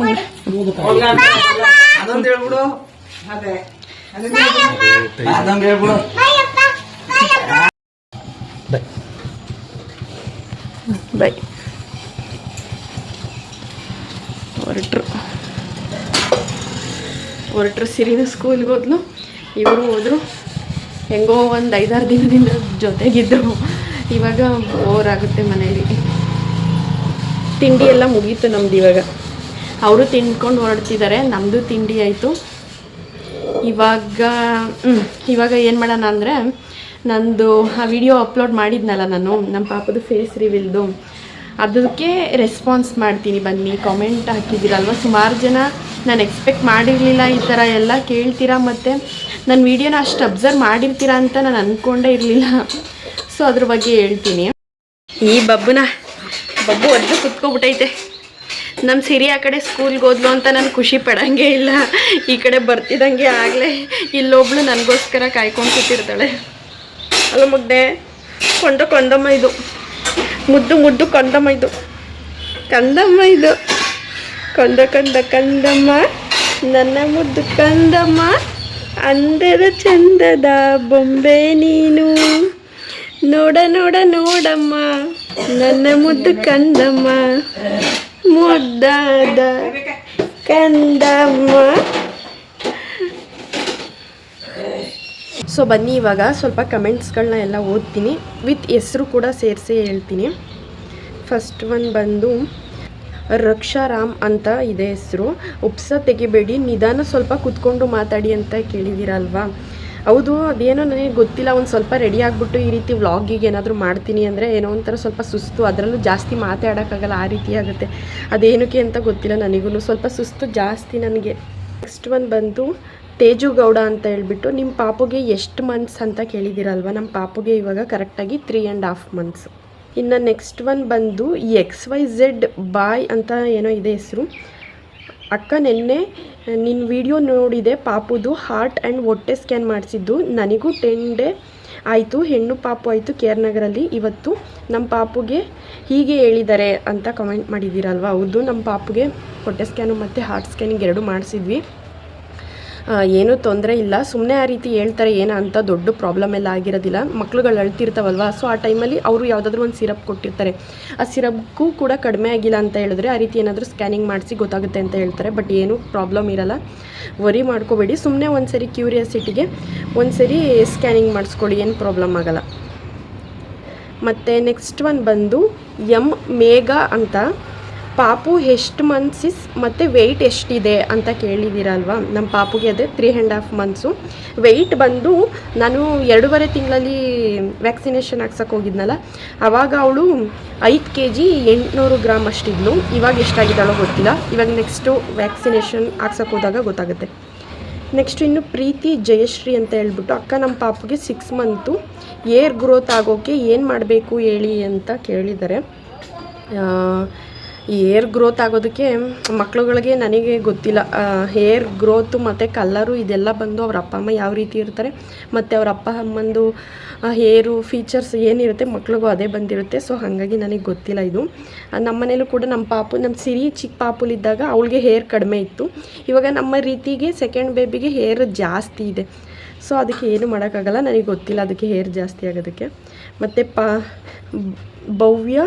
Speaker 2: Appa.
Speaker 1: ಬೈ ಹೊರಟ್ರು. ಹೊರಟ್ರು ಸಿರಿನ ಸ್ಕೂಲ್ಗೆ ಹೋದ್ಲು. ಇವರು ಹೋದ್ರು. ಹೆಂಗೋ ಒಂದು ಐದಾರು ದಿನದಿಂದ ಜೊತೆಗಿದ್ರು. ಇವಾಗ ಬೋರ್ ಆಗುತ್ತೆ ಮನೇಲಿ. ತಿಂಡಿ ಎಲ್ಲ ಮುಗೀತು ನಮ್ದು ಇವಾಗ. ಅವರು ತಿನ್ಕೊಂಡು ಹೊರಡ್ತಿದ್ದಾರೆ ನಮ್ಮದು ತಿಂಡಿ ಆಯಿತು. ಇವಾಗ ಇವಾಗ ಏನು ಮಾಡೋಣ ಅಂದರೆ ನಂದು ಆ ವಿಡಿಯೋ ಅಪ್ಲೋಡ್ ಮಾಡಿದ್ನಲ್ಲ ನಾನು ನಮ್ಮ ಪಾಪದು ಫೇಸ್ ರಿವಿಲ್ದು ಅದಕ್ಕೆ ರೆಸ್ಪಾನ್ಸ್ ಮಾಡ್ತೀನಿ ಬನ್ನಿ ಕಾಮೆಂಟ್ ಹಾಕಿದ್ದೀರಲ್ವ? ಸುಮಾರು ಜನ ನಾನು ಎಕ್ಸ್ಪೆಕ್ಟ್ ಮಾಡಿರಲಿಲ್ಲ ಈ ಥರ ಎಲ್ಲ ಕೇಳ್ತೀರಾ ಮತ್ತು? ನನ್ನ ವಿಡಿಯೋನ ಅಷ್ಟು ಅಬ್ಸರ್ವ್ ಮಾಡಿರ್ತೀರಾ ಅಂತ ನಾನು ಅಂದ್ಕೊಂಡೇ ಇರಲಿಲ್ಲ. ಸೊ ಅದ್ರ ಬಗ್ಗೆ ಹೇಳ್ತೀನಿ. ಈ ಬಬ್ಬುನ, ಬಬ್ಬು ಒದ್ದು ಕುತ್ಕೊಬಿಟ್ಟೈತೆ. ನಮ್ಮ ಸಿರಿ ಆ ಕಡೆ ಸ್ಕೂಲ್ಗೆ ಹೋದ್ಲು ಅಂತ ನಾನು ಖುಷಿ ಪಡಂಗೆ ಇಲ್ಲ. ಈ ಕಡೆ ಬರ್ತಿದ್ದಂಗೆ ಆಗಲೇ ಇಲ್ಲೊಬ್ಳು ನನಗೋಸ್ಕರ ಕಾಯ್ಕೊಂಡು ಕೂತಿರ್ತಾಳೆ. ಅಲ್ಲ ಮುದ್ದೆ ಕೊಂಡ ಕೊಂಡಮ್ಮ ಇದು. ಮುದ್ದು ಮುದ್ದು ಕೊಂಡಮ್ಮ ಇದು. ಕಂದಮ್ಮ ಇದು. ಕೊಂಡ ಕಂದ ಕಂದಮ್ಮ, ನನ್ನ ಮುದ್ದು ಕಂದಮ್ಮ, ಅಂದದ ಚಂದದ ಬೊಂಬೆ ನೀನು. ನೋಡ ನೋಡ, ನೋಡಮ್ಮ. ನನ್ನ ಮುದ್ದು ಕಂದಮ್ಮ. ಮುದ್ದಾದ ಕಂದಮ್ಮ. ಸೊ ಬನ್ನಿ, ಇವಾಗ ಸ್ವಲ್ಪ ಕಮೆಂಟ್ಸ್ಗಳನ್ನ ಎಲ್ಲ ಓದ್ತೀನಿ. ವಿತ್ ಹೆಸರು ಕೂಡ ಸೇರಿಸಿ ಹೇಳ್ತೀನಿ. ಫಸ್ಟ್ ಒನ್ ಬಂದು ರಕ್ಷಾರಾಮ್ ಅಂತ ಇದೆ ಹೆಸರು. ಉಪ್ಸ ತೆಗಿಬೇಡಿ, ನಿಧಾನ ಸ್ವಲ್ಪ ಕುತ್ಕೊಂಡು ಮಾತಾಡಿ ಅಂತ ಕೇಳಿದ್ದೀರಲ್ವಾ ಹೌದು, ಅದೇನೋ ನನಗೆ ಗೊತ್ತಿಲ್ಲ, ಒಂದು ಸ್ವಲ್ಪ ರೆಡಿ ಆಗಿಬಿಟ್ಟು ಈ ರೀತಿ ವ್ಲಾಗಿಗೆ ಏನಾದರೂ ಮಾಡ್ತೀನಿ ಅಂದರೆ ಏನೋ ಒಂಥರ ಸ್ವಲ್ಪ ಸುಸ್ತು, ಅದರಲ್ಲೂ ಜಾಸ್ತಿ ಮಾತಾಡೋಕ್ಕಾಗಲ್ಲ, ಆ ರೀತಿ ಆಗುತ್ತೆ. ಅದೇನಕ್ಕೆ ಅಂತ ಗೊತ್ತಿಲ್ಲ ನನಗೂ ಸ್ವಲ್ಪ ಸುಸ್ತು ಜಾಸ್ತಿ ನನಗೆ. ನೆಕ್ಸ್ಟ್ ಒಂದು ಬಂದು ತೇಜು ಗೌಡ ಅಂತ ಹೇಳ್ಬಿಟ್ಟು ನಿಮ್ಮ ಪಾಪುಗೆ ಎಷ್ಟು ಮಂತ್ಸ್ ಅಂತ ಕೇಳಿದ್ದೀರಲ್ವ? ನಮ್ಮ ಪಾಪುಗೆ ಇವಾಗ ಕರೆಕ್ಟಾಗಿ ತ್ರೀ ಆ್ಯಂಡ್ ಹಾಫ್ ಮಂತ್ಸ್ ಇನ್ನು ನೆಕ್ಸ್ಟ್ ಒನ್ ಬಂದು ಎಕ್ಸ್ ವೈ ಝೆಡ್ ಬಾಯ್ ಅಂತ ಏನೋ ಇದೆ ಹೆಸರು. ಅಕ್ಕ ನಿನ್ನೆ ನಿನ್ನ ವಿಡಿಯೋ ನೋಡಿದೆ, ಪಾಪುದು ಹಾರ್ಟ್ ಆ್ಯಂಡ್ ಹೊಟ್ಟೆ ಸ್ಕ್ಯಾನ್ ಮಾಡಿಸಿದ್ದು. ನನಗೂ ಟೆನ್ ಡೇ ಆಯಿತು, ಹೆಣ್ಣು ಪಾಪು ಆಯಿತು ಕೇರ್ ನಗರಲ್ಲಿ. ಇವತ್ತು ನಮ್ಮ ಪಾಪುಗೆ ಹೀಗೆ ಹೇಳಿದ್ದಾರೆ ಅಂತ ಕಮೆಂಟ್ ಮಾಡಿದ್ದೀರಲ್ವ? ಹೌದು ನಮ್ಮ ಪಾಪುಗೆ ಹೊಟ್ಟೆ ಸ್ಕ್ಯಾನು ಮತ್ತು ಹಾರ್ಟ್ ಸ್ಕ್ಯಾನಿಂಗ್ ಎರಡೂ ಮಾಡಿಸಿದ್ವಿ. ಏನೂ ತೊಂದರೆ ಇಲ್ಲ. ಸುಮ್ಮನೆ ಆ ರೀತಿ ಹೇಳ್ತಾರೆ, ಏನೋ ಅಂತ ದೊಡ್ಡ ಪ್ರಾಬ್ಲಮ್ ಎಲ್ಲ ಆಗಿರೋದಿಲ್ಲ. ಮಕ್ಳುಗಳು ಅಳ್ತಿರ್ತಾವಲ್ವ? ಸೊ ಆ ಟೈಮಲ್ಲಿ ಅವರು ಯಾವುದಾದ್ರೂ ಒಂದು ಸಿರಪ್ ಕೊಟ್ಟಿರ್ತಾರೆ. ಆ ಸಿರಪ್ಗೂ ಕೂಡ ಕಡಿಮೆ ಆಗಿಲ್ಲ ಅಂತ ಹೇಳಿದ್ರೆ, ಆ ರೀತಿ ಏನಾದರೂ ಸ್ಕ್ಯಾನಿಂಗ್ ಮಾಡಿಸಿ ಗೊತ್ತಾಗುತ್ತೆ ಅಂತ ಹೇಳ್ತಾರೆ. ಬಟ್ ಏನೂ ಪ್ರಾಬ್ಲಮ್ ಇರಲ್ಲ. ವರಿ ಮಾಡ್ಕೋಬೇಡಿ. ಸುಮ್ಮನೆ ಒಂದು ಸರಿ ಕ್ಯೂರಿಯಾಸಿಟಿಗೆ ಒಂದು ಸರಿ ಸ್ಕ್ಯಾನಿಂಗ್ ಮಾಡಿಸ್ಕೊಳ್ಳಿ. ಏನು ಪ್ರಾಬ್ಲಮ್ ಆಗಲ್ಲ. ಮತ್ತು ನೆಕ್ಸ್ಟ್ ಒನ್ ಬಂದು ಎಂ ಮೇಘ ಅಂತ. ಪಾಪು ಎಷ್ಟು ಮಂತ್ಸಿಸ್ ಮತ್ತು ವೆಯ್ಟ್ ಎಷ್ಟಿದೆ ಅಂತ ಕೇಳಿದ್ದೀರಲ್ವಾ? ನಮ್ಮ ಪಾಪುಗೆ ಅದೇ three and half months weight ಬಂದು ನಾನು ಎರಡೂವರೆ ತಿಂಗಳಲ್ಲಿ ವ್ಯಾಕ್ಸಿನೇಷನ್ ಹಾಕ್ಸಕ್ಕೆ ಹೋಗಿದ್ನಲ್ಲ ಆವಾಗ ಅವಳು ಐದು ಕೆ ಜಿ ಎಂಟುನೂರು ಗ್ರಾಮ್ ಅಷ್ಟಿದ್ಲು. ಇವಾಗ ಎಷ್ಟಾಗಿದ್ದಾಳೋ ಗೊತ್ತಿಲ್ಲ. ಇವಾಗ ನೆಕ್ಸ್ಟು ವ್ಯಾಕ್ಸಿನೇಷನ್ ಹಾಕ್ಸಕ್ಕೆ ಹೋದಾಗ ಗೊತ್ತಾಗುತ್ತೆ. ನೆಕ್ಸ್ಟ್ ಇನ್ನು ಪ್ರೀತಿ ಜಯಶ್ರೀ ಅಂತ ಹೇಳ್ಬಿಟ್ಟು ಅಕ್ಕ ನಮ್ಮ ಪಾಪುಗೆ ಸಿಕ್ಸ್ ಮಂತು ಏರ್ ಗ್ರೋತ್ ಆಗೋಕ್ಕೆ ಏನು ಮಾಡಬೇಕು ಹೇಳಿ ಅಂತ ಕೇಳಿದ್ದಾರೆ. ಏರ್ ಗ್ರೋತ್ ಆಗೋದಕ್ಕೆ ಮಕ್ಳುಗಳಿಗೆ ನನಗೆ ಗೊತ್ತಿಲ್ಲ. ಹೇರ್ ಗ್ರೋತ್ ಮತ್ತು ಕಲ್ಲರು ಇದೆಲ್ಲ ಬಂದು ಅವ್ರ ಅಪ್ಪ ಅಮ್ಮ ಯಾವ ರೀತಿ ಇರ್ತಾರೆ, ಮತ್ತು ಅವ್ರ ಅಪ್ಪ ಅಮ್ಮಂದು ಹೇರು ಫೀಚರ್ಸ್ ಏನಿರುತ್ತೆ ಮಕ್ಳಿಗೂ ಅದೇ ಬಂದಿರುತ್ತೆ. ಸೊ ಹಾಗಾಗಿ ನನಗೆ ಗೊತ್ತಿಲ್ಲ ಇದು. ನಮ್ಮ ಮನೇಲೂ ಕೂಡ ನಮ್ಮ ಪಾಪು, ನಮ್ಮ ಸಿರಿ ಚಿಕ್ಕ ಪಾಪುಲಿದ್ದಾಗ ಅವಳಿಗೆ ಹೇರ್ ಕಡಿಮೆ ಇತ್ತು. ಇವಾಗ ನಮ್ಮ ರೀತಿಗೆ ಸೆಕೆಂಡ್ ಬೇಬಿಗೆ ಹೇರ್ ಜಾಸ್ತಿ ಇದೆ. ಸೊ ಅದಕ್ಕೆ ಏನು ಮಾಡೋಕ್ಕಾಗಲ್ಲ, ನನಗೆ ಗೊತ್ತಿಲ್ಲ ಅದಕ್ಕೆ ಹೇರ್ ಜಾಸ್ತಿ ಆಗೋದಕ್ಕೆ. ಮತ್ತು ಪಾ, ಭವ್ಯ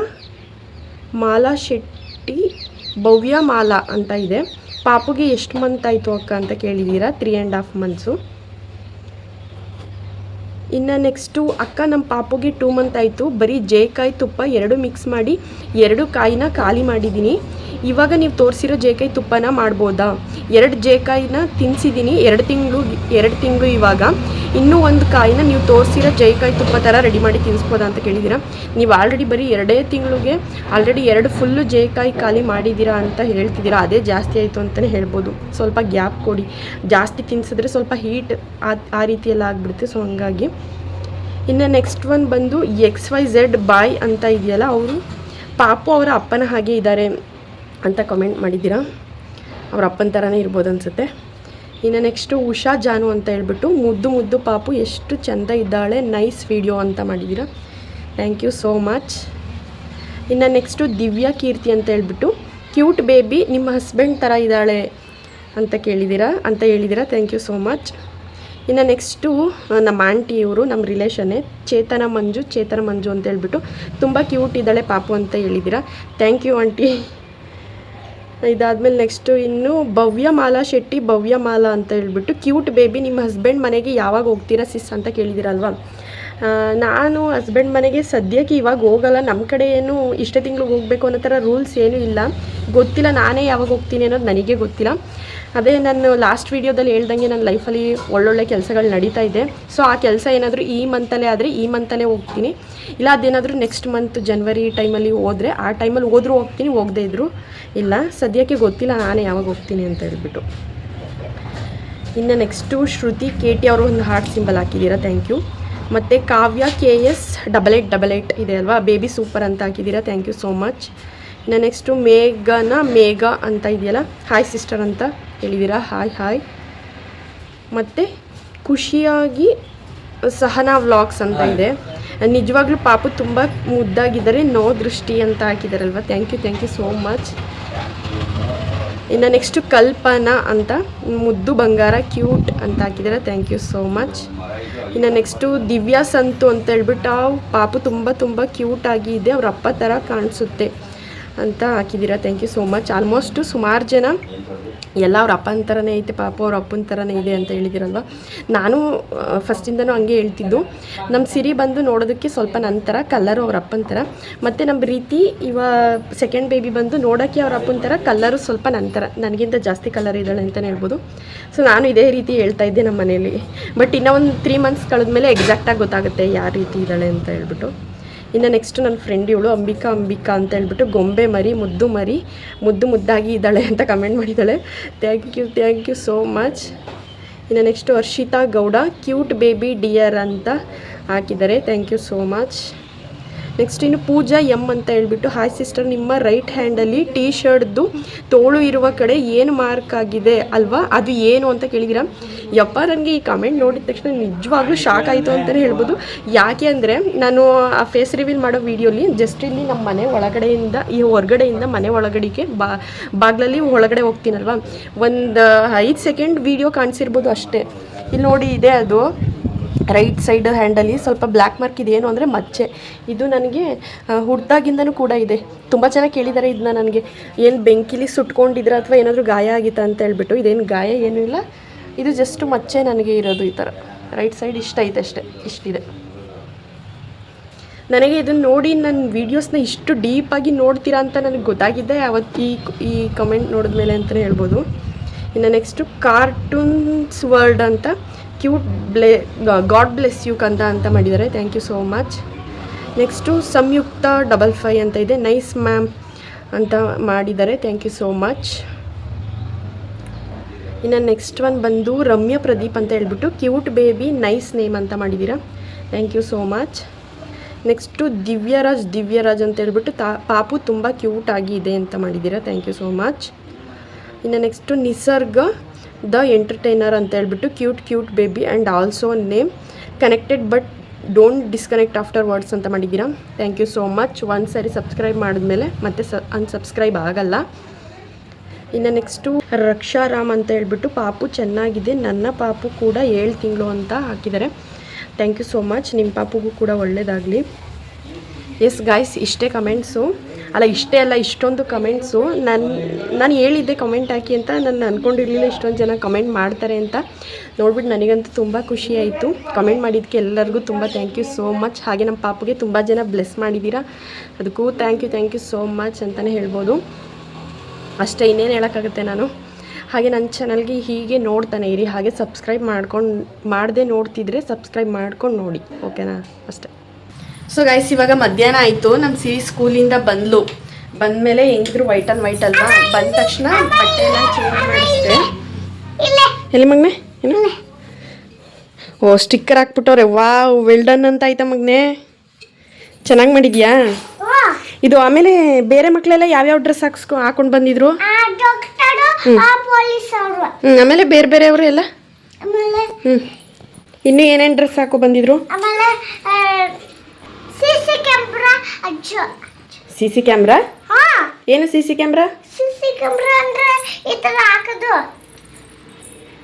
Speaker 1: ಮಾಲಾ ಶೆಟ್ಟಿ ಭವ್ಯ ಮಾಲಾ ಅಂತ ಇದೆ. ಪಾಪುಗೆ ಎಷ್ಟು ಮಂತ್ ಆಯಿತು ಅಕ್ಕ ಅಂತ ಕೇಳಿದ್ದೀರಾ ತ್ರೀ ಆ್ಯಂಡ್ ಹಾಫ್ ಮಂತ್ಸು ಇನ್ನು ನೆಕ್ಸ್ಟು ಅಕ್ಕ ನಮ್ಮ ಪಾಪುಗೆ ಟೂ ಮಂತ್ ಆಯಿತು. ಬರೀ ಜೇಕಾಯಿ ತುಪ್ಪ ಎರಡು ಮಿಕ್ಸ್ ಮಾಡಿ, ಎರಡು ಕಾಯಿನ ಖಾಲಿ ಮಾಡಿದ್ದೀನಿ ಇವಾಗ ನೀವು ತೋರಿಸಿರೋ ಜೇಕಾಯಿ ತುಪ್ಪನ ಮಾಡ್ಬೋದಾ? ಎರಡು ಜೇಕಾಯಿನ ತಿನ್ಸಿದ್ದೀನಿ ಎರಡು ತಿಂಗಳು ಎರಡು ತಿಂಗಳು ಇವಾಗ. ಇನ್ನೂ ಒಂದು ಕಾಯಿನ ನೀವು ತೋರಿಸಿರೋ ಜೇಕಾಯಿ ತುಪ್ಪ ಥರ ರೆಡಿ ಮಾಡಿ ತಿನ್ನಿಸ್ಬೋದಾ ಅಂತ ಕೇಳಿದ್ದೀರಾ ನೀವು ಆಲ್ರೆಡಿ ಬರೀ ಎರಡೇ ತಿಂಗಳಿಗೆ ಆಲ್ರೆಡಿ ಎರಡು ಫುಲ್ಲು ಜೇಕಾಯಿ ಖಾಲಿ ಮಾಡಿದ್ದೀರಾ ಅಂತ ಹೇಳ್ತಿದ್ದೀರಾ ಅದೇ ಜಾಸ್ತಿ ಆಯಿತು ಅಂತಲೇ ಹೇಳ್ಬೋದು. ಸ್ವಲ್ಪ ಗ್ಯಾಪ್ ಕೊಡಿ. ಜಾಸ್ತಿ ತಿನ್ಸಿದ್ರೆ ಸ್ವಲ್ಪ ಹೀಟ್ ಆ ಆ ರೀತಿ ಎಲ್ಲ ಆಗಿಬಿಡುತ್ತೆ. ಸೊ ಹಂಗಾಗಿ ಇನ್ನು ನೆಕ್ಸ್ಟ್ ಒನ್ ಬಂದು ಎಕ್ಸ್ ವೈ ಝೆಡ್ ಬಾಯ್ ಅಂತ ಇದೆಯಲ್ಲ ಅವರು? ಪಾಪು ಅವರ ಅಪ್ಪನ ಹಾಗೆ ಇದ್ದಾರೆ ಅಂತ ಕಮೆಂಟ್ ಮಾಡಿದ್ದೀರಾ? ಅವ್ರ ಅಪ್ಪನ ಥರನೇ ಇರ್ಬೋದು ಅನಿಸುತ್ತೆ. ಇನ್ನು ನೆಕ್ಸ್ಟು ಉಷಾ ಜಾನು ಅಂತ ಹೇಳ್ಬಿಟ್ಟು ಮುದ್ದು ಮುದ್ದು ಪಾಪು ಎಷ್ಟು ಚೆಂದ ಇದ್ದಾಳೆ ನೈಸ್ ವಿಡಿಯೋ ಅಂತ ಮಾಡಿದ್ದೀರಾ? ಥ್ಯಾಂಕ್ ಯು ಸೋ ಮಚ್ ಇನ್ನು ನೆಕ್ಸ್ಟು ದಿವ್ಯಾ ಕೀರ್ತಿ ಅಂತ ಹೇಳ್ಬಿಟ್ಟು ಕ್ಯೂಟ್ ಬೇಬಿ ನಿಮ್ಮ ಹಸ್ಬೆಂಡ್ ಥರ ಇದ್ದಾಳೆ ಅಂತ ಕೇಳಿದ್ದೀರಾ? ಅಂತ ಹೇಳಿದ್ದೀರಾ? ಥ್ಯಾಂಕ್ ಯು ಸೋ ಮಚ್ ಇನ್ನು ನೆಕ್ಸ್ಟು ನಮ್ಮ ಆಂಟಿ ಇವರು ನಮ್ಮ ರಿಲೇಷನ್ನೇ ಚೇತನ ಮಂಜು ಚೇತನ ಮಂಜು ಅಂತ ಹೇಳ್ಬಿಟ್ಟು ತುಂಬ ಕ್ಯೂಟ್ ಇದ್ದಾಳೆ ಪಾಪು ಅಂತ ಹೇಳಿದ್ದೀರಾ. Thank you aunty. ಇದಾದಮೇಲೆ ನೆಕ್ಸ್ಟು ಇನ್ನು ಭವ್ಯ ಮಾಲಾ ಶೆಟ್ಟಿ ಭವ್ಯ ಮಾಲಾ ಅಂತ ಹೇಳ್ಬಿಟ್ಟು ಕ್ಯೂಟ್ ಬೇಬಿ ನಿಮ್ಮ ಹಸ್ಬೆಂಡ್ ಮನೆಗೆ ಯಾವಾಗ ಹೋಗ್ತೀರಾ ಸಿಸ್ ಅಂತ ಕೇಳಿದಿರಲ್ವಾ ನಾನು ಹಸ್ಬೆಂಡ್ ಮನೆಗೆ ಸದ್ಯಕ್ಕೆ ಇವಾಗ ಹೋಗಲ್ಲ. ನಮ್ಮ ಕಡೆ ಏನು ಇಷ್ಟೇ ತಿಂಗಳು ಹೋಗಬೇಕು ಅನ್ನೋ ಥರ ರೂಲ್ಸ್ ಏನೂ ಇಲ್ಲ. ಗೊತ್ತಿಲ್ಲ, ನಾನೇ ಯಾವಾಗ ಹೋಗ್ತೀನಿ ಅನ್ನೋದು ನನಗೆ ಗೊತ್ತಿಲ್ಲ. ಅದೇ ನಾನು ಲಾಸ್ಟ್ ವೀಡಿಯೋದಲ್ಲಿ ಹೇಳ್ದಂಗೆ ನನ್ನ ಲೈಫಲ್ಲಿ ಒಳ್ಳೊಳ್ಳೆ ಕೆಲಸಗಳು ನಡೀತಾ ಇದೆ. ಸೊ ಆ ಕೆಲಸ ಏನಾದರೂ ಈ ಮಂತಲ್ಲೇ ಆದರೆ ಈ ಮಂತಲ್ಲೇ ಹೋಗ್ತೀನಿ. ಇಲ್ಲ, ಅದೇನಾದರೂ ನೆಕ್ಸ್ಟ್ ಮಂತ್ ಜನ್ವರಿ ಟೈಮಲ್ಲಿ ಹೋದರೆ, ಆ ಟೈಮಲ್ಲಿ ಹೋದರೂ ಹೋಗ್ತೀನಿ, ಹೋಗದೇ ಇದ್ದರು ಇಲ್ಲ. ಸದ್ಯಕ್ಕೆ ಗೊತ್ತಿಲ್ಲ, ನಾನೇ ಯಾವಾಗ ಹೋಗ್ತೀನಿ ಅಂತ ಹೇಳ್ಬಿಟ್ಟು. ಇನ್ನು ನೆಕ್ಸ್ಟು ಶ್ರುತಿ ಕೆ ಟಿ ಅವರು ಒಂದು ಹಾರ್ಟ್ ಸಿಂಬಲ್ ಹಾಕಿದ್ದೀರಾ ಥ್ಯಾಂಕ್ ಯು ಮತ್ತು Kavya K S double eight double eight ಇದೆ ಅಲ್ವಾ? ಬೇಬಿ ಸೂಪರ್ ಅಂತ ಹಾಕಿದ್ದೀರಾ. ಥ್ಯಾಂಕ್ ಯು ಸೋ ಮಚ್ ಇನ್ನು ನೆಕ್ಸ್ಟು ಮೇಘನ ಮೇಘ ಅಂತ ಇದೆಯಲ್ಲ? ಹಾಯ್ ಸಿಸ್ಟರ್ ಅಂತ ಹೇಳಿದ್ದೀರಾ ಹಾಯ್ ಹಾಯ್ ಮತ್ತು ಖುಷಿಯಾಗಿ ಸಹನಾ ವ್ಲಾಗ್ಸ್ ಅಂತ ಇದೆ. ನಿಜವಾಗ್ಲೂ ಪಾಪು ತುಂಬ ಮುದ್ದಾಗಿದ್ದಾರೆ. ನೋ ದೃಷ್ಟಿ ಅಂತ ಹಾಕಿದಾರಲ್ವ? Thank you thank you so much ಇನ್ನು ನೆಕ್ಸ್ಟು ಕಲ್ಪನಾ ಅಂತ ಮುದ್ದು ಬಂಗಾರ ಕ್ಯೂಟ್ ಅಂತ ಹಾಕಿದ್ದಾರೆ ಥ್ಯಾಂಕ್ ಯು ಸೋ ಮಚ್ ಇನ್ನು ನೆಕ್ಸ್ಟು ದಿವ್ಯಾ ಸಂತು ಅಂತ ಹೇಳ್ಬಿಟ್ಟು ಪಾಪು ತುಂಬ ತುಂಬ ಆಗಿ ಇದೆ. ಅವ್ರ ಅಪ್ಪ ಥರ ಕಾಣಿಸುತ್ತೆ. ಅಂತ ಹಾಕಿದ್ದೀರಾ. Thank you so much almost ಸುಮಾರು ಜನ ಎಲ್ಲ ಅವ್ರ ಅಪ್ಪನ ಥರನೇ ಐತೆ, ಪಾಪ ಅವ್ರ ಅಪ್ಪನ ಥರನೇ ಇದೆ ಅಂತ ಹೇಳಿದಿರಲ್ವ. ನಾನು ಫಸ್ಟಿಂದನೂ ಹಂಗೆ ಹೇಳ್ತಿದ್ದು. ನಮ್ಮ ಸಿರಿ ಬಂದು ನೋಡೋದಕ್ಕೆ ಸ್ವಲ್ಪ ನಂತರ ಕಲ್ಲರು ಅವ್ರ ಅಪ್ಪನ ಥರ ಮತ್ತು ನಮ್ಮ ರೀತಿ ಇವ ಸೆಕೆಂಡ್ ಬೇಬಿ ಬಂದು ನೋಡೋಕ್ಕೆ ಅವ್ರ ಅಪ್ಪನ ಥರ ಕಲ್ಲರು ಸ್ವಲ್ಪ ನಂತರ ನನಗಿಂತ ಜಾಸ್ತಿ ಕಲರ್ ಇದ್ದಾಳೆ ಅಂತಲೇ ಹೇಳ್ಬೋದು. ಸೊ ನಾನು ಇದೇ ರೀತಿ ಹೇಳ್ತಾ ಇದ್ದೆ ನಮ್ಮ ಮನೇಲಿ ಬಟ್ ಇನ್ನೂ ಒಂದು ತ್ರೀ ಮಂತ್ಸ್ ಕಳೆದ ಮೇಲೆ ಎಕ್ಸಾಕ್ಟಾಗಿ ಗೊತ್ತಾಗುತ್ತೆ ಯಾವ ರೀತಿ ಇದ್ದಾಳೆ ಅಂತ ಹೇಳ್ಬಿಟ್ಟು. ಇನ್ನು ನೆಕ್ಸ್ಟ್ ನನ್ನ ಫ್ರೆಂಡ್ ಇವಳು ಅಂಬಿಕಾ ಅಂಬಿಕಾ ಅಂತ ಹೇಳ್ಬಿಟ್ಟು ಗೊಂಬೆ ಮರಿ, ಮುದ್ದು ಮರಿ, ಮುದ್ದು ಮುದ್ದಾಗಿ ಇದ್ದಾಳೆ ಅಂತ ಕಮೆಂಟ್ ಮಾಡಿದ್ದಾಳೆ. Thank you thank you so much ಇನ್ನು next Harshita Gowda cute baby dear ಅಂತ ಹಾಕಿದ್ದಾರೆ. Thank you so much next ಇನ್ನು ಪೂಜಾ ಎಂ ಅಂತ ಹೇಳ್ಬಿಟ್ಟು ಹಾಯ್ ಸಿಸ್ಟರ್ ನಿಮ್ಮ ರೈಟ್ ಹ್ಯಾಂಡಲ್ಲಿ ಟೀ ಶರ್ಟ್ದು ತೋಳು ಇರುವ ಕಡೆ ಏನು ಮಾರ್ಕ್ ಆಗಿದೆ ಅಲ್ವಾ? ಅದು ಏನು ಅಂತ ಕೇಳಿದಿರ? ಯಪ್ಪ, ನನಗೆ ಈ ಕಮೆಂಟ್ ನೋಡಿದ ತಕ್ಷಣ ನಿಜವಾಗ್ಲೂ ಶಾಕ್ ಆಯಿತು ಅಂತಲೇ ಹೇಳ್ಬೋದು. ಯಾಕೆ ಅಂದರೆ, ನಾನು ಆ ಫೇಸ್ ರಿವೀಲ್ ಮಾಡೋ ವೀಡಿಯೋಲಿ ಜಸ್ಟ್ ಇಲ್ಲಿ ನಮ್ಮ ಮನೆ ಒಳಗಡೆಯಿಂದ, ಈ ಹೊರಗಡೆಯಿಂದ ಮನೆ ಒಳಗಡೆಗೆ ಬಾ, ಬಾಗ್ಲಲ್ಲಿ ಒಳಗಡೆ ಹೋಗ್ತೀನಲ್ವಾ? ಒಂದು, ಐದು ಸೆಕೆಂಡ್ ವೀಡಿಯೋ ಕಾಣಿಸಿರ್ಬೋದು ಅಷ್ಟೇ. ಇಲ್ಲಿ ನೋಡಿ, ಇದೆ ಅದು. ರೈಟ್ ಸೈಡ್ ಹ್ಯಾಂಡಲ್ಲಿ ಸ್ವಲ್ಪ ಬ್ಲ್ಯಾಕ್ ಮಾರ್ಕ್ ಇದೆ ಏನು ಅಂದರೆ ಮಚ್ಚೆ. ಇದು ನನಗೆ ಹುಡ್ದಾಗಿಂದನೂ ಕೂಡ ಇದೆ. ತುಂಬ ಜನ ಕೇಳಿದ್ದಾರೆ ಇದನ್ನ ನನಗೆ. ಏನು ಬೆಂಕಿಲಿ ಸುಟ್ಕೊಂಡಿದ್ರೆ ಅಥವಾ ಏನಾದರೂ ಗಾಯ ಆಗಿತ್ತಾ ಅಂತ ಹೇಳ್ಬಿಟ್ಟು, ಇದೇನು ಗಾಯ ಏನೂ ಇಲ್ಲ. ಇದು ಜಸ್ಟ್ ಮಚ್ಚೆ ನನಗೆ ಇರೋದು ಈ ಥರ. ರೈಟ್ ಸೈಡ್ ಇಷ್ಟ ಐತೆ ಅಷ್ಟೇ, ಇಷ್ಟಿದೆ. ನನಗೆ ಇದನ್ನು ನೋಡಿ ನನ್ನ ವೀಡಿಯೋಸ್ನ ಇಷ್ಟು ಡೀಪಾಗಿ ನೋಡ್ತೀರಾ ಅಂತ ನನಗೆ ಗೊತ್ತಾಗಿದ್ದೆ ಅವತ್ತು ಈ ಈ ಕಮೆಂಟ್ ನೋಡಿದ್ಮೇಲೆ ಅಂತಲೇ ಹೇಳ್ಬೋದು. ಇನ್ನು ನೆಕ್ಸ್ಟು ಕಾರ್ಟೂನ್ಸ್ ವರ್ಲ್ಡ್ ಅಂತ ಕ್ಯೂಟ್ ಬ್ಲೆ ಗಾಡ್ ಬ್ಲೆಸ್ ಯು ಕಂದ ಅಂತ ಮಾಡಿದ್ದಾರೆ. Thank you so much. Next Samyukta double five ಅಂತ ಇದೆ. ನೈಸ್ ಮ್ಯಾಮ್ ಅಂತ ಮಾಡಿದ್ದಾರೆ. Thank you so much. ಇನ್ನು ನೆಕ್ಸ್ಟ್ ಒನ್ ಬಂದು ರಮ್ಯ ಪ್ರದೀಪ್ ಅಂತ ಹೇಳ್ಬಿಟ್ಟು, ಕ್ಯೂಟ್ ಬೇಬಿ, ನೈಸ್ ನೇಮ್ ಅಂತ ಮಾಡಿದ್ದೀರಾ. Thank you so much. Next Divyaraj Divyaraj ಅಂತ ಹೇಳ್ಬಿಟ್ಟು, ತಾ, ಪಾಪು ತುಂಬ ಕ್ಯೂಟ್ ಆಗಿ ಇದೆ ಅಂತ ಮಾಡಿದ್ದೀರಾ. Thank you so much. ಇನ್ನು ನೆಕ್ಸ್ಟು ನಿಸರ್ಗ, ದ ಎಂಟರ್ಟೈನರ್ ಅಂತ ಹೇಳ್ಬಿಟ್ಟು cute cute baby and also name connected but don't disconnect after words ಅಂತ ಮಾಡಿದ್ದೀರಾ? ಥ್ಯಾಂಕ್ ಯು ಸೋ ಮಚ್ ಒಂದು ಸಾರಿ ಸಬ್ಸ್ಕ್ರೈಬ್ ಮಾಡಿದ್ಮೇಲೆ ಮತ್ತೆ ಸ ಅನ್ಸಬ್ಸ್ಕ್ರೈಬ್ ಆಗಲ್ಲ. ಇನ್ನು ನೆಕ್ಸ್ಟು ರಕ್ಷಾರಾಮ್ ಅಂತ ಹೇಳ್ಬಿಟ್ಟು ಪಾಪು ಚೆನ್ನಾಗಿದೆ. ನನ್ನ ಪಾಪು ಕೂಡ ಏಳು ತಿಂಗಳು ಅಂತ ಹಾಕಿದ್ದಾರೆ. ಥ್ಯಾಂಕ್ ಯು ಸೋ ಮಚ್ ನಿಮ್ಮ ಪಾಪುಗೂ ಕೂಡ ಒಳ್ಳೆಯದಾಗಲಿ ಎಸ್ ಗಾಯ್ಸ್ ಇಷ್ಟೇ ಕಮೆಂಟ್ಸು ಅಲ್ಲ, ಇಷ್ಟೇ ಅಲ್ಲ, ಇಷ್ಟೊಂದು ಕಮೆಂಟ್ಸು ನಾನು ನಾನು ಹೇಳಿದ್ದೆ ಕಮೆಂಟ್ ಹಾಕಿ ಅಂತ ನಾನು ಅಂದ್ಕೊಂಡಿರಲಿಲ್ಲ ಇಷ್ಟೊಂದು ಜನ ಕಮೆಂಟ್ ಮಾಡ್ತಾರೆ ಅಂತ. ನೋಡ್ಬಿಟ್ಟು ನನಗಂತೂ ತುಂಬ ಖುಷಿ ಆಯಿತು. ಕಮೆಂಟ್ ಮಾಡಿದ್ದಕ್ಕೆ ಎಲ್ಲರಿಗೂ ತುಂಬ ಥ್ಯಾಂಕ್ ಯು ಸೋ ಮಚ್ ಹಾಗೆ ನಮ್ಮ ಪಾಪುಗೆ ತುಂಬ ಜನ ಬ್ಲೆಸ್ ಮಾಡಿದ್ದೀರಾ ಅದಕ್ಕೂ thank you thank you so much ಅಂತಲೇ ಹೇಳ್ಬೋದು. ಅಷ್ಟೇ, ಇನ್ನೇನು ಹೇಳೋಕ್ಕಾಗುತ್ತೆ ನಾನು? ಹಾಗೆ ನನ್ನ ಚಾನಲ್ಗೆ ಹೀಗೆ ನೋಡ್ತಾನೆ ಇರಿ. ಹಾಗೆ ಸಬ್ಸ್ಕ್ರೈಬ್ ಮಾಡ್ಕೊಂಡು, ಮಾಡದೆ ನೋಡ್ತಿದ್ರೆ ಸಬ್ಸ್ಕ್ರೈಬ್ ಮಾಡ್ಕೊಂಡು ನೋಡಿ. ಓಕೆನಾ ಅಷ್ಟೇ. ಸೊ ಗೈಸ್ ಇವಾಗ ಮಧ್ಯಾಹ್ನ ಆಯಿತು. ನಮ್ಮ ಸಿರಿ ಸ್ಕೂಲಿಂದ ಬಂದ್ಲು. ಬಂದಮೇಲೆ ಹೆಂಗಿದ್ರು ವೈಟ್ ಆ್ಯಂಡ್ ವೈಟ್ ಅಲ್ವಾ? ಬಂದ ತಕ್ಷಣ ಬಟ್ಟೆನ ಚೇಂಜ್ ಮಾಡಿಸಿದೆ. ಎಲ್ಲಿ ಮಗ್ನೆ? ಏನು? ಓ ಸ್ಟಿಕ್ಕರ್ ಹಾಕ್ಬಿಟ್ಟವ್ರೆ. ವಾ ವೆಲ್ಡನ್ ಅಂತ ಆಯ್ತಾ ಮಗ್ನೆ? ಚೆನ್ನಾಗಿ ಮಾಡಿದ್ಯಾ? ಇದು ಆಮೇಲೆ ಬೇರೆ ಮಕ್ಕಳೆಲ್ಲ ಯಾವ್ಯಾವ ಡ್ರೆಸ್ ಹಾಕ್ಸ್ಕೊ ಹಾಕೊಂಡು ಬಂದಿದ್ರು? ಹ್ಞೂ ಆಮೇಲೆ ಬೇರೆ ಬೇರೆಯವರು ಎಲ್ಲ? ಹ್ಞೂ ಇನ್ನೂ ಏನೇನು ಡ್ರೆಸ್ ಹಾಕೋ ಬಂದಿದ್ರು?
Speaker 2: ಆಮೇಲೆ C C camera Ajju.
Speaker 1: C C camera
Speaker 2: ಹಾ.
Speaker 1: ಏನು C C camera
Speaker 2: C C camera ಅಂದ್ರೆ ಈ ತರ ಹಾಕೋದು.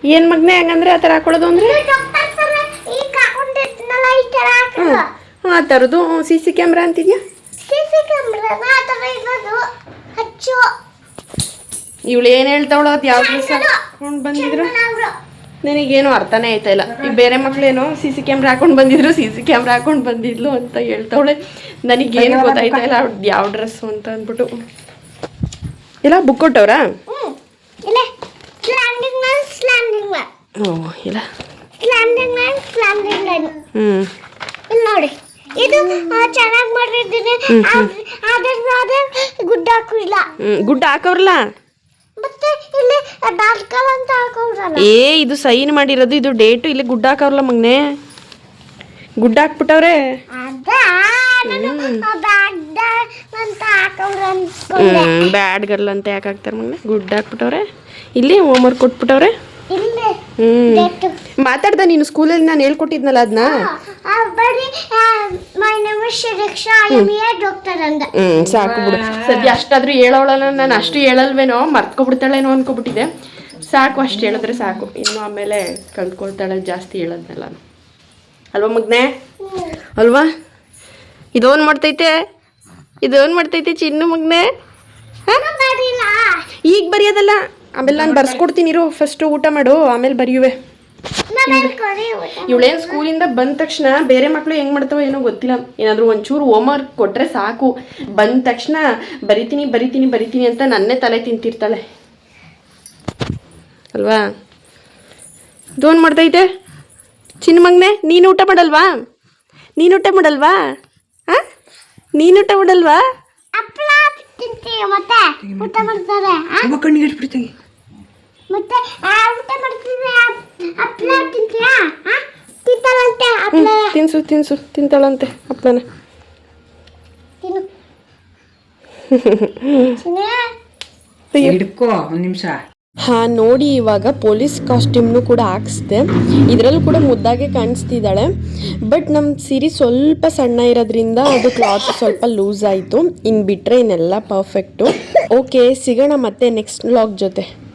Speaker 1: ಏನು ಮಗ್ನೆ ಹಂಗಂದ್ರೆ ಆ ಥರ ಹಾಕೊಳ್ಳೋದು ಅಂದರೆ?
Speaker 2: ಡಾಕ್ಟರ್ ಸರ್ ಈಗ ಹಾಕೊಂಡಿರ್ತೀನಲ್ಲ ಈ ತರ ಹಾಕೋದು.
Speaker 1: ಆ ಥರದ್ದು ಸಿ ಸಿ ಕ್ಯಾಮ್ರಾ ಅಂತಿದ್ಯಾ?
Speaker 2: ಸಿಸಿ ಸಿ ಕ್ಯಾಮ್ರಾನ ಆ ತರ ಇರೋದು.
Speaker 1: ಇವಳು ಏನು ಹೇಳ್ತಾವಳ ಅದು ಯಾವ ದಿವಸ ಹಾಕೊಂಡು ಬಂದಿದ್ರು. ನನಗೇನು ಅರ್ಥನೇ ಆಯ್ತಾ ಇಲ್ಲ. ಈ ಬೇರೆ ಮಕ್ಳೇನೋ ಸಿ ಸಿ ಕ್ಯಾಮ್ರಾ ಹಾಕೊಂಡು ಬಂದಿದ್ರು ಸಿ ಸಿ ಕ್ಯಾಮ್ರಾ ಹಾಕೊಂಡು ಬಂದಿದ್ಲು ಅಂತ ಹೇಳ್ತಾವಳೆ. ನನಗೇನು ಗೊತ್ತಾಯ್ತಾ ಇಲ್ಲ ಅವ್ರದ್ದು ಯಾವ ಡ್ರೆಸ್ಸು ಅಂತ ಅಂದ್ಬಿಟ್ಟು. ಇಲ್ಲ ಬುಕ್ ಕೊಟ್ಟವ್ರಾ? ಓ ಇಲ್ಲ. ಹ್ಞೂ
Speaker 2: ನೋಡಿ ಇದು ಚೆನ್ನಾಗಿ ಮಾಡಿದ್ದೀನಿ ಗುಡ್ಡ ಹಾಕಿಲ್ಲ
Speaker 1: ಗುಡ್ಡ ಹಾಕವ್ರಲ್ಲ?
Speaker 2: ಮತ್ತೆ ಇಲ್ಲಿ ಹಾಕೋರಲ್ಲ
Speaker 1: ಏ ಇದು ಸೈನ್ ಮಾಡಿರೋದು ಇದು ಡೇಟು ಇಲ್ಲಿ ಗುಡ್ಡ ಹಾಕವ್ರಲ್ಲ ಮಗ್ನೆ ಗುಡ್ಡ ಹಾಕ್ಬಿಟ್ಟವ್ರೆ
Speaker 2: ಅದ ನಾನು ಬ್ಯಾಡ್ ಅಂತ ಹಾಕೋರು
Speaker 1: ಬ್ಯಾಡ್ ಗರ್ಲ್ ಅಂತ ಯಾಕೆ ಹಾಕ್ತಾರೆ ಮಗ್ನೆ? ಗುಡ್ಡ ಹಾಕ್ಬಿಟ್ಟವ್ರೆ ಇಲ್ಲಿ ಹೋಮ್ವರ್ಕ್ ಕೊಟ್ಬಿಟ್ಟವ್ರೆ.
Speaker 2: ಹ್ಮ್.
Speaker 1: ಮಾತಾಡ್ದ ನೀನು ಸ್ಕೂಲಲ್ಲಿ ನಾನು ಹೇಳ್ಕೊಟ್ಟಿದ್ನಲ್ಲ ಅದನ್ನ
Speaker 2: ಬರೀ my name Shiriksha I am a doctor ಅಂದ.
Speaker 1: ಹ್ಞೂ ಸಾಕು ಬಿಡು. ಸದ್ಯ ಅಷ್ಟಾದ್ರೂ ಹೇಳೋಳಲ್ಲ ನಾನು ಅಷ್ಟು ಹೇಳಲ್ವೇನೋ ಮರ್ತ್ಕೊಬಿಡ್ತಾಳೇನೋ ಅನ್ಕೊಬಿಟ್ಟಿದೆ ಸಾಕು, ಅಷ್ಟು ಹೇಳಿದ್ರೆ ಸಾಕು. ಇನ್ನು ಆಮೇಲೆ ಕಲ್ತ್ಕೊಳ್ತಾಳೆ ಜಾಸ್ತಿ ಹೇಳೋದ್ನೆಲ್ಲ. ಅಲ್ವಾ ಮಗ್ನೆ? ಅಲ್ವಾ? ಇದೋನ್ ಮಾಡ್ತೈತೆ? ಇದೋನ್ ಮಾಡ್ತೈತೆ ಚಿನ್ನು ಮಗ್ನೆ? ಈಗ ಬರೆಯೋದಲ್ಲ. ಆಮೇಲೆ ನಾನು ಬರ್ಸ್ಕೊಡ್ತೀನಿ, ಇರು. ಫಸ್ಟು ಊಟ ಮಾಡು, ಆಮೇಲೆ ಬರೆಯುವೆ. ಇವಳೇನು ಸ್ಕೂಲಿಂದ ಬಂದ ತಕ್ಷಣ ಬೇರೆ ಮಕ್ಕಳು ಹೆಂಗೆ ಮಾಡ್ತಾವೋ ಏನೋ ಗೊತ್ತಿಲ್ಲ. ಏನಾದರೂ ಒಂಚೂರು ಹೋಮ್ವರ್ಕ್ ಕೊಟ್ಟರೆ ಸಾಕು. ಬಂದ ತಕ್ಷಣ ಬರಿತೀನಿ ಬರಿತೀನಿ ಬರಿತೀನಿ ಅಂತ ನನ್ನೇ ತಲೆ ತಿಂತಿರ್ತಾಳೆ. ಅಲ್ವಾ? ದೋನ್ ಮಾಡ್ತೈತೆ ಚಿನ್ನ ಮಗನೆ ನೀನು ಊಟ ಮಾಡಲ್ವಾ? ನೀನು ಊಟ ಮಾಡಲ್ವಾ? ಹಾಂ ನೀನು ಊಟ ಮಾಡಲ್ವಾ?
Speaker 2: ಅಪ್ಪಾ ತಿಂತೀಯ ಮತ್ತೆ? ಊಟ ಮಾಡ್ತಾರೆ. ಆ? ಮತ್ತೆ ಆ, ಊಟ ಮಾಡ್ತೀನಿ ಹಪ್ಳ ತಿಂತೀಯಾ? ಆ? ತಿಂತಾರಂತೆ ಹಪ್ಳ
Speaker 1: ತಿನ್ಸು ತಿನ್ಸು ತಿಂತಾಳಂತೆ ಅಪ್ಪನ
Speaker 2: ತಿನ್ನು.
Speaker 3: ಹಿಡ್ಕೋ ಒಂದ್ ನಿಮಿಷ.
Speaker 1: ಹಾ, ನೋಡಿ, ಇವಾಗ ಪೊಲೀಸ್ ಕಾಸ್ಟ್ಯೂಮ್ನು ಕೂಡ ಹಾಕ್ಸ್ದೆ. ಇದರಲ್ಲೂ ಕೂಡ ಮುದ್ದಾಗೆ ಕಾಣಿಸ್ತಿದ್ದಾಳೆ. ಬಟ್ ನಮ್ಮ ಸೀರೆ ಸ್ವಲ್ಪ ಸಣ್ಣ ಇರೋದ್ರಿಂದ ಅದು ಕ್ಲಾತ್ ಸ್ವಲ್ಪ ಲೂಸ್ ಆಯಿತು. ಇನ್ನು ಬಿಟ್ಟರೆ ಇನ್ನೆಲ್ಲ ಪರ್ಫೆಕ್ಟು ಓಕೆ ಸಿಗೋಣ ಮತ್ತೆ ನೆಕ್ಸ್ಟ್ ವ್ಲಾಗ್ ಜೊತೆ.